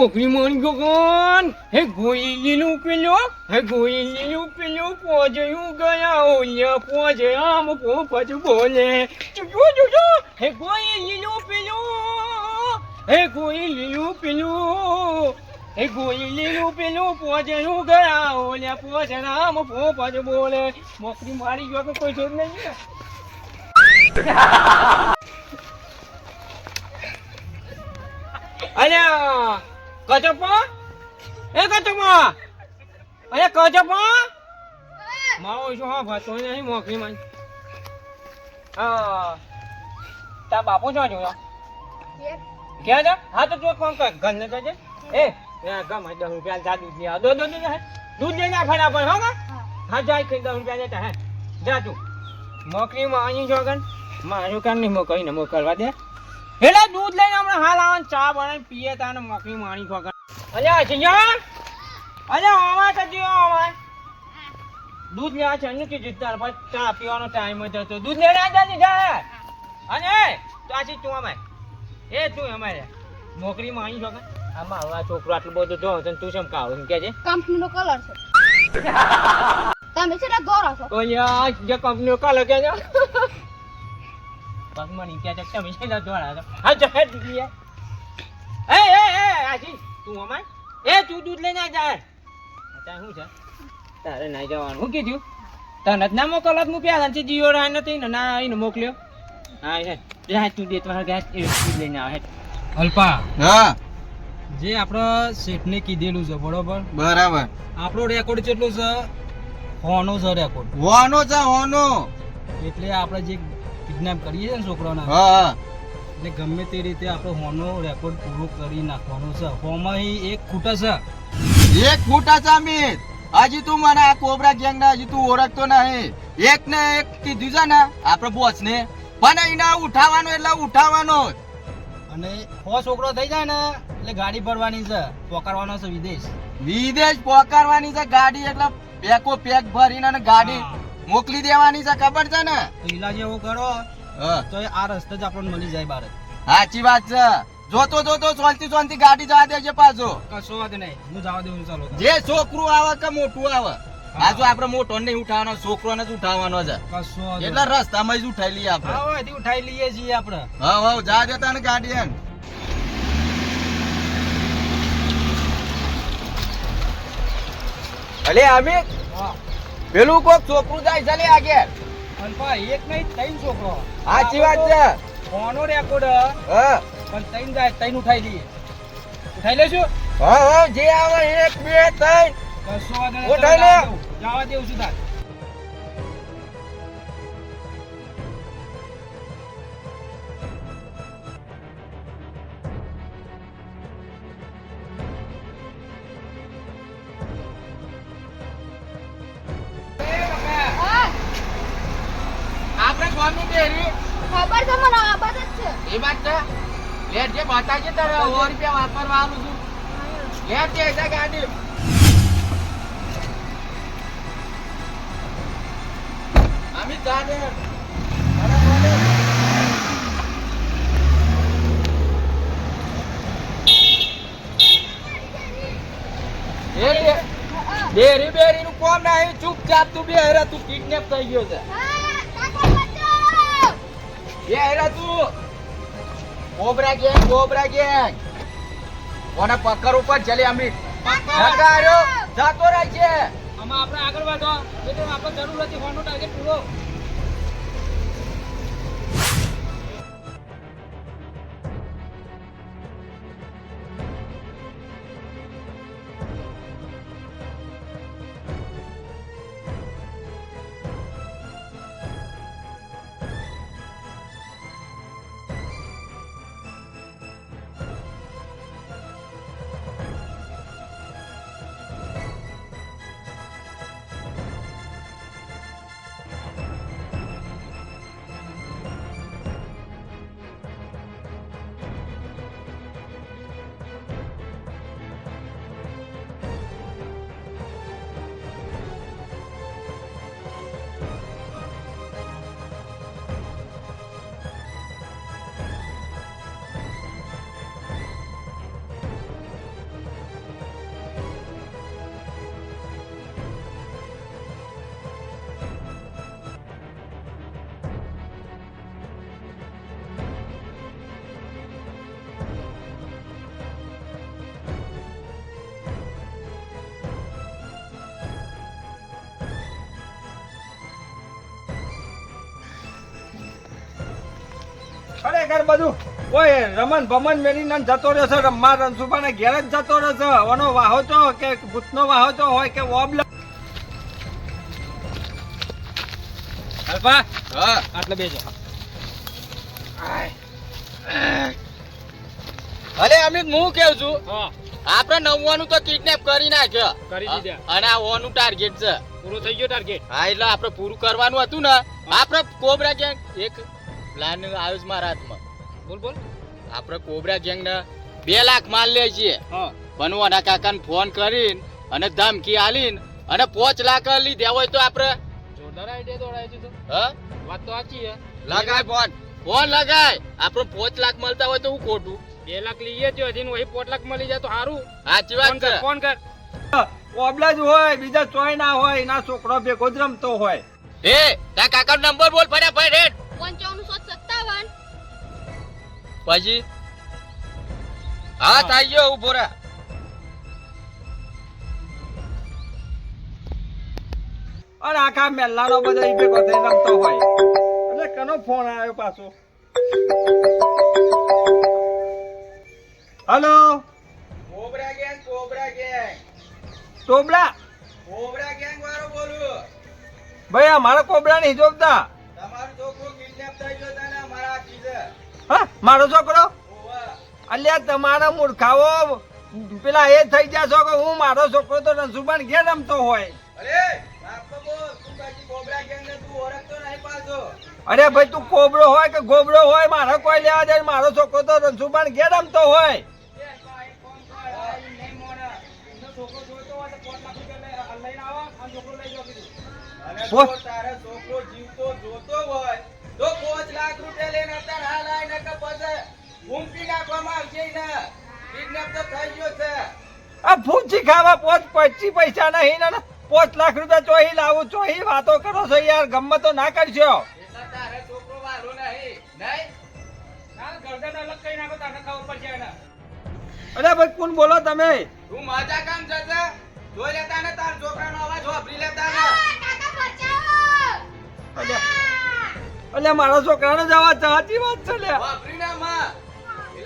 બોકરી મારી ગગન. હે ગોઈ લીલું પેલો, હે ગોઈ લીલું પેલો પોજયું ગયા ઓલ્યા પોજે આમ પોપજ બોલે. ચુચુ ચુચુ હે ગોઈ લીલું પેલો, હે ગોઈ લીલું પેલો, હે ગોઈ લીલું પેલું પોજયું ગયા ઓલ્યા પોજ આમ પોપજ બોલે. મોકરી મારી ગયો કોઈ છોડ નહીં અલ્યા કચપા એ કચપા અરે કચપા મારો શું હા, ભાતો નહીં મોકલી માં હા. તા બાપો છો જોયો ક્યાં જા હા, તો તું કોણ કર ઘર ને જજે. એ એ દસ રૂપિયા જા, દૂધ લઈ દો દો દૂધ લઈને આ ફટાફટ હો જાય ખાઈ દસ રૂપિયા લેતા, હે. જા તું. મોકલી માં અહીં જોગન મારું કામ નહીં મોકલી ને મોકલવા દે. એટલે દૂધ લઈને હમણાં હાલ આવવાનું ચા બનાવીને પીએ તાને મોકલી માણી ખોગન અલ્યા અજા અલ્યા આવા તો જીઓ આવા દૂધ લેવા છે અન્ય કે જીતતા પછી ચા પીવાનો ટાઈમ જ હતો. દૂધ લેવા જલ્દી જા અને ચાચી તું અમારે એ તું અમારે? નોકરી માં આવી છો આમાં હવે છોકરો આટલું બધું જો છે તું કાવ એમ કે છે કંપનીનો કલર છે. તમે છે ને ગોરા છો. ઓલ્યા જે કંપનીઓ કલર કે છે દોડા હા જો દીદી એ એ એ આજી તું અમાય એ તું દૂધ લઈને આ જા. અત્યારે શું છે? તારે ના જવાનું. કીધું? તને જ ના મોકલત હું છે જીઓ રાય નથી ને મોકલ્યો. હા હે જા તું દે તમારા એ દૂધ લઈને આવે અલ્પા હા. જે આપણા શેઠને કીધેલું છે બરોબર? બરાબર. આપણો રેકોર્ડ કેટલો છે? હોનો છે રેકોર્ડ હોનો છે હોનો. એટલે આપણે જે કિડનેપ કરીએ ને છોકરાના હા એટલે ગમે તે રીતે આપણો હોનો રેકોર્ડ પૂરો કરી નાખવાનો છે. હોમાં એક ખૂટા છે. એક ખૂટા છે અમિત. હજી તું મને આ કોબરા ગેંગ ના હજી તું ઓળખતો નહીં. એક ને એક કીધું છે ને આપડે બોસ ને. પણ એને ઉઠાવવાનો એટલે ઉઠાવવાનો અને હો છોકરો થઈ જાય ને એટલે ગાડી ભરવાની છે. પોકારવાનો છે વિદેશ. વિદેશ પોકારવાની છે ગાડી એટલે પેકો પેક ભરીને ગાડી મોકલી દેવાની છે ખબર છે ને? તો જેવું એવો કરો. તો આ રસ્તે જ આપણને મળી જાય બાર. સાચી વાત છે. જોતો જોતો સોલતી સોલતી ગાડી જવા દેજે પાછો. કશો વાત નહીં. હું જવા દઉં ચાલો. જે છોકરું આવે કે મોટું આવે. આજુ જો આપડે મોટો નહીં ઉઠાવવાનો છોકરો જ ઉઠાવવાનો છે. એટલે રસ્તામાં જ ઉઠાઈ લઈએ આપડે હા ઉઠાઈ લઈએ છીએ આપણે. હા હા જા જતા ને ગાડી એમ. અલે અમિત પેલું કોક છોકરું જાય છે લે અલ્પા એક નહીં ત્રણ છોકરો. સાચી વાત છે. ફોનો રેકોર્ડ હા. પણ ત્રણ જાય ત્રણ ઉઠાઈ લઈએ ઉઠાઈ લેશું? હા હા જે આવે એક બે ત્રણ. કશો. ઉઠાઈ લે. જવા જવા દેવું છું તાર. તારે સો રૂપિયા છું. લે તે ગાડી. અમિત બેરી નું કોમ ચૂપચાપ તું બે હેરા તું કિડનેપ થઈ ગયો છે. બે હેરા તું. Cobra gang cobra gang. કોને પકડ ઉપર ચલે અમિત. નકાર્યો. જાતો રહે છે આમાં આપણે આગળ વધો. એટલે આપણે જરૂર હતી ફોનનો ટાર્ગેટ પૂરો. ખરેખર બધું. ઓય રમન ભમન મેલીને જતો રહ્યો છે રમવા રણસુભાને ઘેર જ જતો રહ્યો છે. ઓનો વાહો તો કે ભૂતનો વાહો તો હોય કે ઓબલા અલ્પા હા. આટલે બેજો. અરે અમિત હું કેવું છું? આપણે નવવાનું તો કિડનેપ કરી નાખ્યો. કરી દીધા. અને આ ઓનું ટાર્ગેટ છે. પૂરું થઈ ગયું ટાર્ગેટ હા એટલે આપણે પૂરું કરવાનું હતું ને. આપણે કોબરા ગેંગ એક પ્લાન આવ્યો છે મારા હાથમાં બોલ બોલ. આપણે કોબરા ગેંગ ને બે લાખ માલ લે છીએ. આના કાકાને ફોન કરીને અને ધમકી આલીને અને પોચ લાખ લીધા હોય તો આપણે જોરદાર આઈડિયા દોડાય છે તો હા? વાત તો સાચી છે. લગાય ફોન. ફોન લગાય. આપણે પોચ લાખ મળતા હોય તો હું ખોટું? બે લાખ લઈએ તો હજી વહી પોચ લાખ મળી જાય તો સારું. સાચી વાત કર ફોન કર. ઓબલા જ હોય બીજા ચોય ના હોય એના છોકરો ભેગો જ રમતો હોય. એ તા કાકાનો નંબર બોલ ફર્યા ભાઈ રેડ પંચાવન પછી હા થઈ ગયો ઊભો રા અને આખા મેલ્લાનો બધો ઈ ભેગો થઈને રમતો હોય. એટલે કનો ફોન આવ્યો પાછો? Hello? Cobra gang cobra gang. ટોબલા cobra gang વાળો બોલું. ભાઈ અમારા કોબરા નહીં જોતા તમારો છોકરો કિડનેપ થઈ ગયો તને મારા કીધે હા મારો છોકરો? અલ્યા તમારા મૂર્ખાઓ પેલા એ થઈ છો કે હું મારો છોકરો તો રણસુભાન ઘેર રમતો હોય. અરે ભાઈ તું કોબરો હોય કે ગોબરો હોય મારે કોઈ લેવા દે મારો છોકરો તો રણસુભાન ઘેર રમતો હોય. છોકરો પછી આવશે ને? કિડનેપ તો થઈ ગયો છે. આ ફૂંચી ખાવા પોચ પચી પૈસા નહીં ને પોચ લાખ રૂપિયા ચોહી લાવું ચોહી વાતો કરો છો યાર ગમે તો ના કરજો છોકરો વાલો નહીં. નહીં? ગરદન અલગ કઈ નાખો તને ખબર પડશે એને. અરે ભાઈ કોણ બોલો તમે? તું માજા કામ જશે? જોઈ લેતા ને તાર છોકરાનો અવાજ વાપરી લેતા ને. અલ્યા અલ્યા મારા છોકરાનો જવા સાચી વાત છે લ્યા વાપરી ને માં.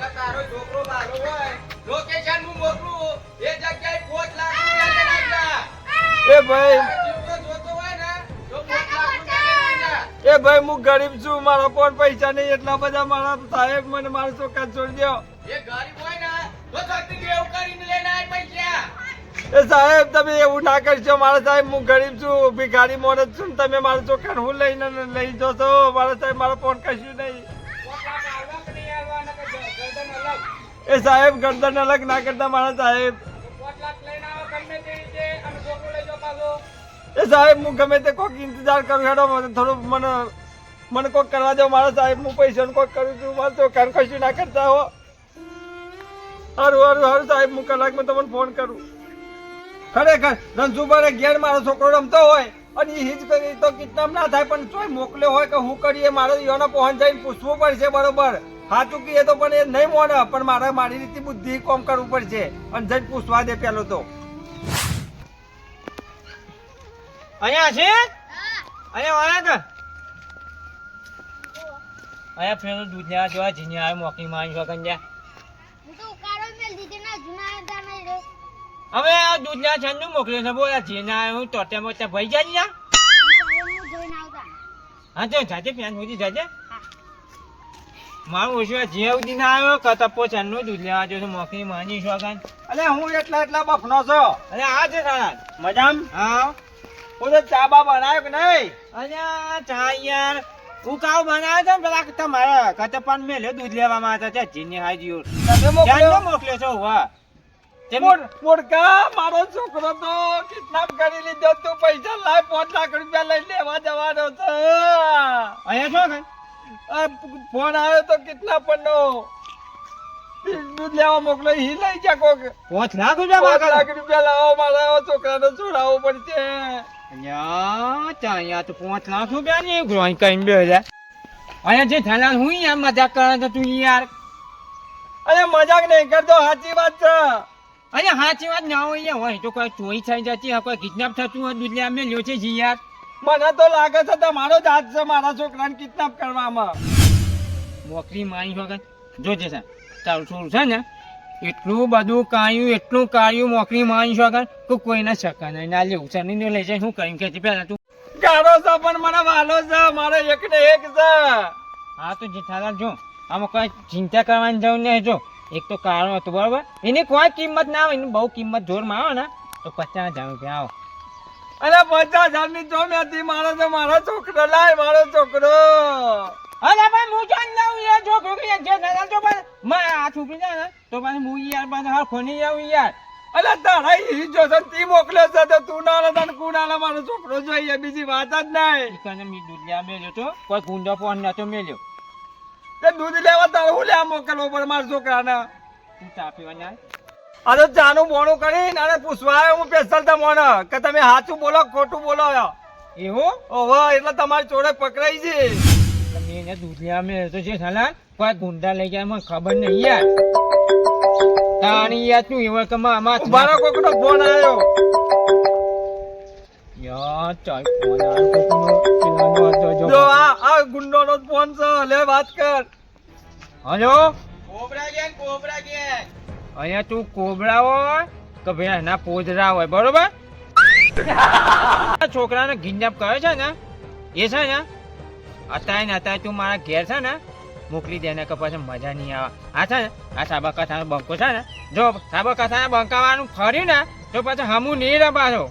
એટલે તારો છોકરો વાલો હોય લોકેશન હું મોકલું એ જગ્યાએ પાંચ લાખ રૂપિયા લઈને એ ભાઈ. એ ભાઈ હું ગરીબ છું મારા પણ પૈસા નહીં એટલા બધા મારા સાહેબ મને મારા છોકરા છોડી દો એ ગરીબ હોય ને તો છત્રી દેવ કરીને લઈને આય પૈસા. એ સાહેબ તમે એવું ના કરશો મારા સાહેબ હું ગરીબ છું ભિખારી મોડે છું ને તમે મારા છોકરાને હું લઈને લઈ જશો? મારા સાહેબ મારા ફોન કશું નહીં. એ સાહેબ ગરદન અલગ ના કરતા મારા સાહેબ. તે એ સાહેબ, હું ગમે તે કોઈક ઇંતજાર કરું, હેડો થોડું, મને મને કોઈક કરવા દો, મારા સાહેબ, હું પૈસા કોઈક કરું છું, મારા છોકરાને કશું ના કરતા હો. સારું સારું સારું સાહેબ, હું કલાકમાં તમને ફોન કરું. ખરેખર રણસુભાઈ ઘેર મારો છોકરો રમતો હોય, અને એ હિજ કરી, તો કિડનેપ ના થાય, પણ તોય મોકલ્યો હોય કે હું કરીએ, મારે યોનો પહોંચ જઈને પૂછવું પડશે બરોબર. સાચું એ તો પણ એ નહીં મોને પણ મારે મારી રીતે બુદ્ધિ કોમ કરવું પડશે. અને જઈને પૂછવા દે પેલો તો. અહીંયા છે? હા અહીંયા આયા કર અહીંયા ફેરો દૂધ લેવા જોવા જીને આવે વગન હું દીધી ના જૂના હતા નહીં રે. હવે આ દૂધ લેવા નું મોકલ્યો છે બોલા જીને આવે હું ટોટે મોટે ભાઈ જાય હું હા તો જાજે પ્યાન સુધી જાજે. મારું ઓછું જે સુધી ના આવ્યો કતપો છંદનું દૂધ લેવા જો મોકલી માની વગન અલે હું એટલા એટલા બફનો છો? અરે આ છે સારા મજામ? હા. હું તો ચા બા બનાવ્યો કે નહીં? અરે ચા યાર. હું કાવ બનાવ્યો છે પેલા તમારા કતપાન મેલે દૂધ લેવા હતા જીની જીને હાજી તમે મોકલ્યો? મોકલ્યો છો વાહ મોડકા મારો છોકરો તો કિડનેપ કરી લીધો તું પૈસા લાય પાંચ લાખ રૂપિયા લઈ લેવા જવાનો છે. અહીંયા છો કઈ આ ફોન આવ્યો તો કેટલા નો દૂધ લેવા મોકલો ઈ લઈ જા કોક. પાંચ લાખ રૂપિયા પાંચ લાખ રૂપિયા લાવો મારા છોકરાને છોડાવવો પડશે. અહીંયા ચા અહીંયા તો પાંચ લાખ રૂપિયા નહીં ગ્રોઈંગ કઈ બે હજાર. અહીંયા જે થયેલા હું યાર મજાક કરે તો તું યાર? અરે મજાક નહીં કરતો સાચી વાત છે. અહીંયા સાચી વાત ના હોય હોય તો કોઈ ચોરી થઈ જતી કોઈ કિડનેપ થતું હોય દૂધ લેવા મેલ્યો છે જી યાર. મને તો લાગે છે તમારો જ હાથ છે મારા છોકરાને કિડનેપ કરવામાં. મોકરી મારી વગર જોજે સાહેબ ચાલુ છોરું છે ને એટલું બધું કાયું એટલું કાયું મોકરી મારી વગર કે કોઈને શકા નહીં. ના લેવું છે નહીં લઈ જાય શું કર્યું? કે પહેલાં તું. ગારો છે પણ મને વાલો છે મારે એક ને એક છે. હા તો જેઠાલાલ જો આમાં કોઈ ચિંતા કરવાની જરૂર નહીં જો. એક તો કાળો હતો બરાબર? એની કોઈ કિંમત ના આવે એની બહુ કિંમત જોરમાં આવે ને તો પચાસ હજાર રૂપિયા આવો. અરે પચાસ હજારની જો નથી મારો તો મારો છોકરો લાય મારો છોકરો. અરે ભાઈ હું ચાલ લઉં યાર છોકરો કે જે ના તો પણ માં આ છોકરી છે ને તો પણ હું યાર પાછો હા ખોની જાઉં યાર. અરે તારા ઈ જો છે તી મોકલ્યો છે તો તું ના કુ ના મારો છોકરો જોઈએ બીજી વાત જ નહીં. તને મી દૂધ લેવા મેલ્યો તો? કોઈ ગુંડો ફોન નતો મેલ્યો. તે દૂધ લેવા તારે હું લેવા મોકલવો પડે મારા છોકરાને? તું ચા પીવા જાય આ જાનું મોણું કરીને અને પૂછવા હું પેશલ તમને કે તમે સાચું બોલો ખોટું બોલો એવું? ઓહો એટલે તમારી જોડે પકડાઈ છે. મેં એને દૂધ લેવા મેલ્યો તો છે સાલા કોઈ ગુંડા લઈ ગયા મને ખબર નહીં યાર. તાણી યાર તું એવા કે માં મારો કોકનો ફોન આવ્યો યાર ચાલ ફોન આવ્યો જો આ આ ગુંડોનો જ ફોન છે લે વાત કર. Hello? Cobra gang cobra gang. અહીંયા તું કોબરા હોય કે ભાઈ એના પોજરા હોય, બરોબર? છોકરાને કિડનેપ કરે છે ને, એ છે ને, અત્યારે ને અત્યારે તું મારા ઘેર છે ને, મોકલી દે ને કે પછી મજા નહીં આવે. આ છે ને, આ સાબરકાંઠાનો બંકો છે ને, જો સાબરકાંઠાના બંકાવાનું ફર્યું ને, તો પછી હમું નહીં પાછો.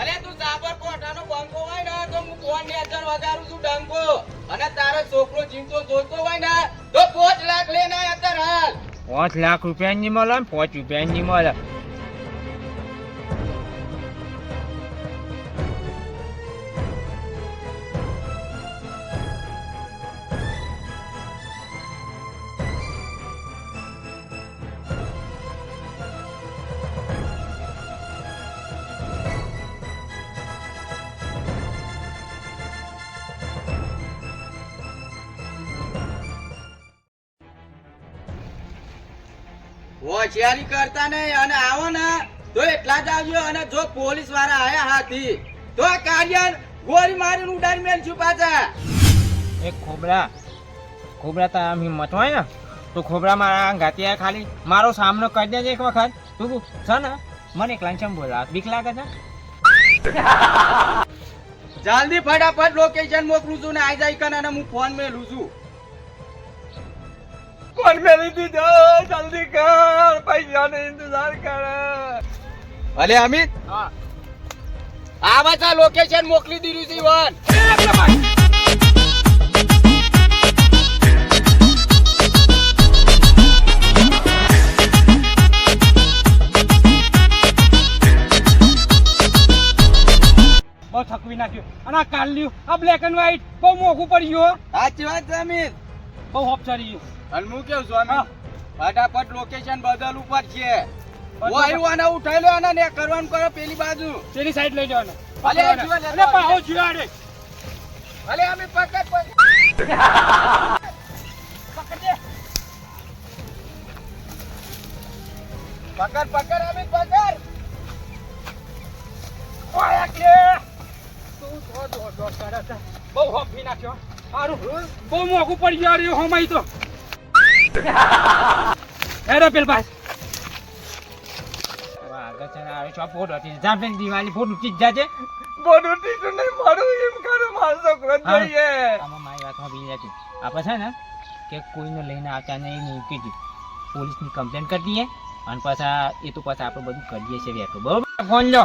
અરે તું સાબર કોઠાનો બંકો હોય ને, તો હું ફોનની અંદર વગાડું છું ડંકો. અને તારો છોકરો જીવતો જોતો હોય ને, તો પોચ લાખ લેને અત્યારે હાલ પાંચ લાખ રૂપિયા ની મળે ને પાંચ રૂપિયા ની મળે. હોશિયારી કરતા નહીં અને આવો ને તો એટલા જ આવજો અને જો પોલીસવાળા આયા હાથી તો આ કાર્ય ગોળી મારીને ઉડાડી મેલશું પાછા. એ ખોબરા ખોબરા તારા હિંમત હોય ને તો ખોબરા મારા ગાતિયા ખાલી મારો સામનો કરી દેજે એક વખત. તું છે ને મને એકલા ચમ બોલા બીક લાગે છે? જલ્દી ફટાફટ લોકેશન મોકલું છું ને આઈ જાય કન અને હું ફોન મેલું છું. કોણ મેલી દીધો જલ્દી કર. પૈસાનો ઇંતજાર કર. ભલે અમિત. હા. આ બધા લોકેશન મોકલી દીધું છે વન થકવી નાખ્યું. અને આ કાલ્યું આ બ્લેક એન્ડ વ્હાઈટ બહુ મોઘું પડી ગયું સાચી વાત છે અમિત. બહુ હોપ ચડી ગયું. અને હું કેવું છું ફટાફટ લોકેશન બદલવું પડશે છે આવ્યું ઉઠાઈ લો અને ને કરવાનું કરો પેલી બાજુ. પેલી સાઈડ લઈ જવાનો? ભલે જીવા લેતા પાહો જીવાડે. ભલે અમિત પકડ પકડ પકડ પકડ અમિત પકડ. ઓય કે તું કરે છે. બહુ હોફી નાખ્યો. સારું બહુ મોંઘું પડી ગયું હોમાઈ તો. હેરો પેલ પાસ. ફોટો ફોટો નહીં મારું એમ કરું મારો છોકરો જોઈએ. આમાં મારી વાતમાં હતી આપણે છે ને કે કોઈને લઈને આવતા નહીં મૂકી દીધું પોલીસની કમ્પ્લેન કરી દઈએ અને પાછા એ તો પાછા આપણે બધું કરીએ છીએ બેઠો બરોબર? ફોન લો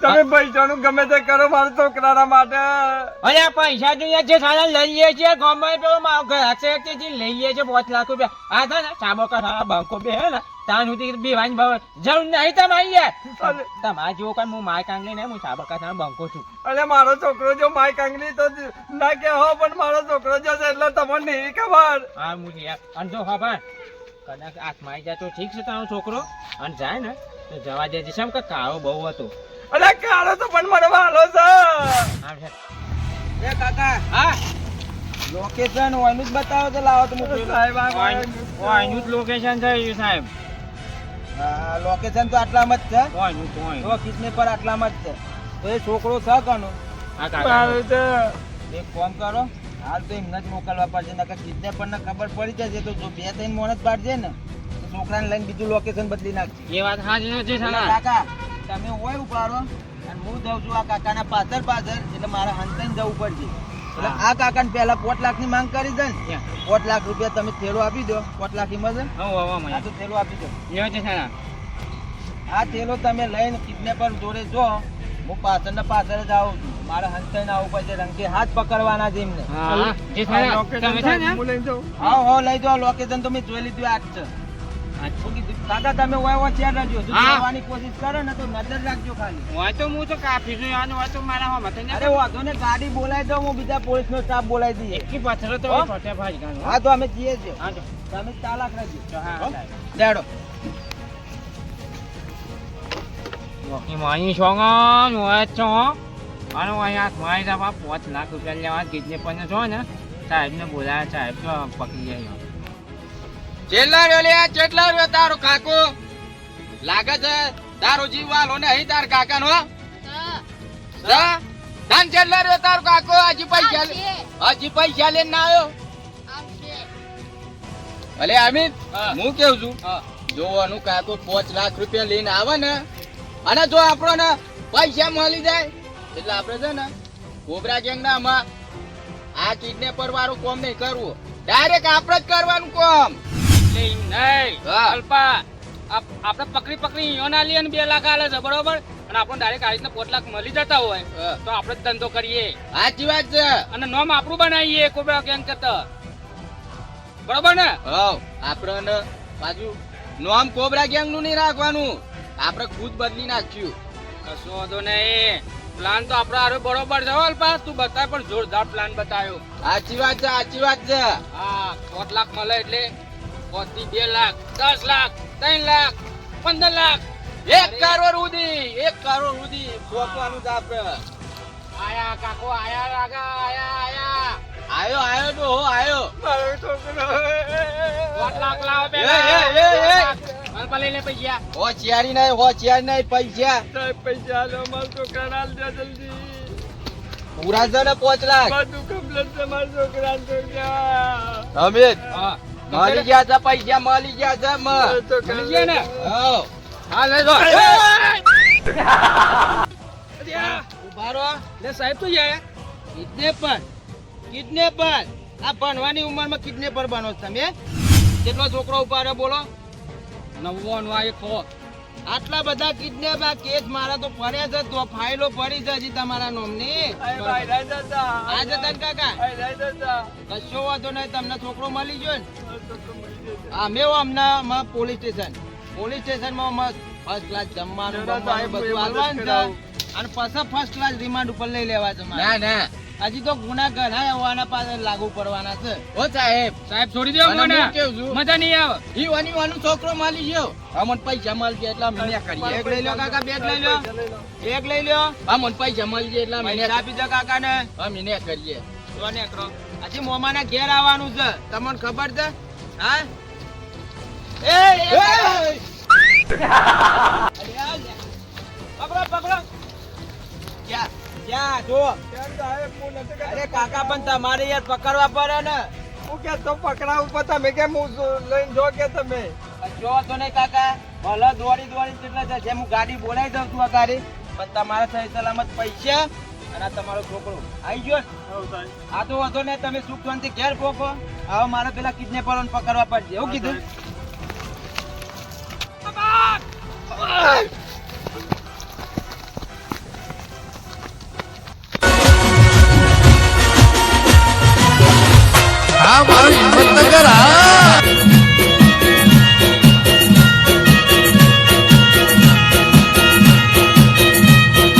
તમે પૈસાનું ગમે તે કરો મારા છોકરાના માટે. અરે પૈસા જોઈએ છે સારા લઈએ છીએ ગમે પેલો મારો ઘર છે લઈએ છીએ પાંચ લાખ રૂપિયા. આ છે ને સાબો કા સારા બે ને? ત્યાં સુધી બીવાન ભાવ. જરૂર નહીં તમારી યાર અરે. જેવો કઈ હું માય કાંગલી ને હું સાબર કા બંકો છું. અને મારો છોકરો જો માય કાંગલી તો ના કે હો પણ મારો છોકરો છે એટલે તમને નહીં ખબર. હા હું યાર અને જો ભાઈ. કદાચ હાથમાં આવી જાય તો ઠીક છે તારો છોકરો. અને જાય ને તો જવા દેજે. એમ કે કાળો બહુ હતો. અરે કાળો તો પણ મને વાલો છે. એ કાકા હા? લોકેશન ઓયનું જ બતાવો તો લાવો તો હું સાહેબ આ ઓયનું જ લોકેશન છે એ સાહેબ. લોકેશન તો આટલામાં જ છે. ઓયનું તો ઓયનું. તો કિસને પર આટલામાં જ છે. તો એ છોકરો છે કનો? હા કાકા. એક ફોન કરો. હાલ તો એમને જ મોકલવા પડશે નકર પણ ને ખબર પડી જશે તો જો બે ત્રણ મોણસ પાડશે ને તો છોકરાને લઈને બીજું લોકેશન બદલી નાખશે એ વાત હા છે કાકા. તમે હોય ઉપાડો અને હું જાઉં છું આ કાકાના પાછળ પાછળ એટલે મારે હંતાઈને જવું પડશે. એટલે. આ કાકાને પહેલા પોટ લાખની માંગ કરી છે ને. પોટ લાખ રૂપિયા તમે થેલો આપી દો પોટ લાખની મળે આ તો થેલો આપી દો. આ થેલો તમે લઈને કિડનેપર જોડે જો હું પાછળ ને પાછળ જ આવું છું. મારે હંતાઈને આવું પડશે રંગે હાથ પકડવાના છે એમને. હા હા. જે સાલા તમે છે ને? હું લઈને જાઉં. હા હો લઈ જાઓ. લોકેશન તો મેં જોઈ લીધું આજ છે. શું કીધું? કાકા તમે હોય રહેજો. જો જવાની કોશિશ કરો ને તો નજર રાખજો ખાલી. હોય તો હું તો કાફી છું યાર હોય તો મારા હો મત અરે વાંધો ને ગાડી બોલાવી દો હું બીજા પોલીસ નો સ્ટાફ બોલાવી દઈએ. એકી પથરો તો ફટે ભાઈ ગાનો હા તો અમે જઈએ છે હા તમે ચાલાક રહેજો. હા દેડો સાહેબ. હોય છો અને અહીંયા મારી પાંચ લાખ રૂપિયા લેવા કિડની પણ છો ને સાહેબને બોલાયા સાહેબ તો પકડી જાય. છેલ્લા રહ્યો લે કેટલા રહ્યો તારો કાકો? લાગે છે તારો જીવ વાલો ને અહીં તાર કાકા નો દાન છેલ્લા રહ્યો તારો કાકો? હજી પૈસા લે હજી પૈસા લઈને ના આવ્યો? ભલે અમિત હું. કેવું છું જોવાનું કાકો પાંચ લાખ રૂપિયા લઈને આવે ને અને જો આપણો ને પૈસા મળી જાય એટલે આપણે છે ને કોબરા ગેંગ ના આમાં આ કિડનેપર વાળું કોમ નહીં કરવું. ડાયરેક્ટ આપણે જ કરવાનું કોમ. એટલે નહીં. હા. અલ્પા આપ- આપણે પકડી પકડી યોના લઈએ ને બે લાખ આલે છે બરોબર? અને આપણને ડાયરેક્ટ આ રીતના પાંચ લાખ મળી જતા હોય હા. તો આપણે જ ધંધો કરીએ. સાચી વાત છે. અને નોમ આપણું બનાવીએ કોબરા ગેંગ કરતા બરોબર ને? હવ આપણને પાછું નોમ કોબરા ગેંગનું નહીં રાખવાનું. આપણે ખુદ બદલી નાખ્યું. કશો વાંધો નહીં. પ્લાન તો આપણો હારો બરોબર છે હો અલ્પા. તું બતાય પણ જોરદાર પ્લાન બતાવ્યો સાચી વાત છે સાચી વાત છે. હા પોત લાખ મળે એટલે પાંચથી બે લાખ દસ લાખ ત્રણ લાખ પંદર લાખ. એક કરોડ સુધી એક કરોડ સુધી પહોંચવાનું છે આપણે આયા કાકો આયા રાગા આયા આયા. આયો આયો તો હો આયો. મારો છોકરો. પાંચ લાખ લાવો એ, એ, એ, એ. અલ્પા લઈ લે પૈસા. હોશિયારી નહીં નહીં પૈસા. પૈસા આલો મારો છોકરા લે જલ્દી. પૂરા છે ને પાંચ લાખ. બધું કમ્પ્લેટ છે મારા છોકરા છોકરા અમિત. હા. મળી ગયા છે પૈસા મળી ગયા છે મળી ગયા ને? હા લે ઊભા રહો. લે સાહેબ તો જાય કિડનેપર. કિડનેપર. આ ભણવાની ઉંમરમાં કિડનેપર બનો છો તમે. કેટલો છોકરો ઉપાડે બોલો. નવ્વાણું આ એક આટલા બધા કિડનેપ આ કેસ મારા તો ફર્યા છે તો ફાઇલો પડી છે હજી તમારા નોમની. આજે જતન કાકા? કશો વાંધો નહીં તમને છોકરો મળી ગયો ને મળી ગયો અમે હમણાં પોલીસ સ્ટેશન. પોલીસ સ્ટેશનમાં મસ્ત ફર્સ્ટ ક્લાસ જમવાનું જમવાનું બધું એ છે. અને પછી ફર્સ્ટ ક્લાસ રિમાન્ડ ઉપર લઈ લેવા છે ના ના. હજી તો ગુના ઘણા એવાના પાસે લાગુ પડવાના છે. ઓ સાહેબ. સાહેબ છોડી દો મને મને કેવું છું? મજા નહીં આવે. ઈ વાની વાનું છોકરો માલી ગયો. અમન પૈસા ગયા એટલે અમે કરીએ એક લઈ લો કાકા બેગ લઈ લો. પૈસા લઈ લો. એક લઈ લો. અમન પૈસા ગયા એટલે અમે આપી દો કાકા ને અમે ન્યા કરીએ તો નેકરો. હજી મોમાના ઘેર આવવાનું છે. તમને ખબર છે? હા? એ પકડો પકડો ક્યાં ક્યાં જો. અરે કાકા પણ તમારે યાર પકડવા પડે ને. હું કે તો પકડાવું પણ તમે કેમ હું લઈને જો કે તમે? જો તો નહીં કાકા. ભલે દોડી દોડી કેટલા છે જેમ હું ગાડી બોલાવી દઉં છું આ ગાડી પણ તમારા સહી સલામત પૈસા અને તમારો છોકરો. આવી ગયો? ને? સાહેબ આ તો વાંધો નહીં તમે સુખ શાંતિ ઘેર પોકો. હવે મારે પેલા કિડનેપરોને પકડવા પડશે. એવું કીધું.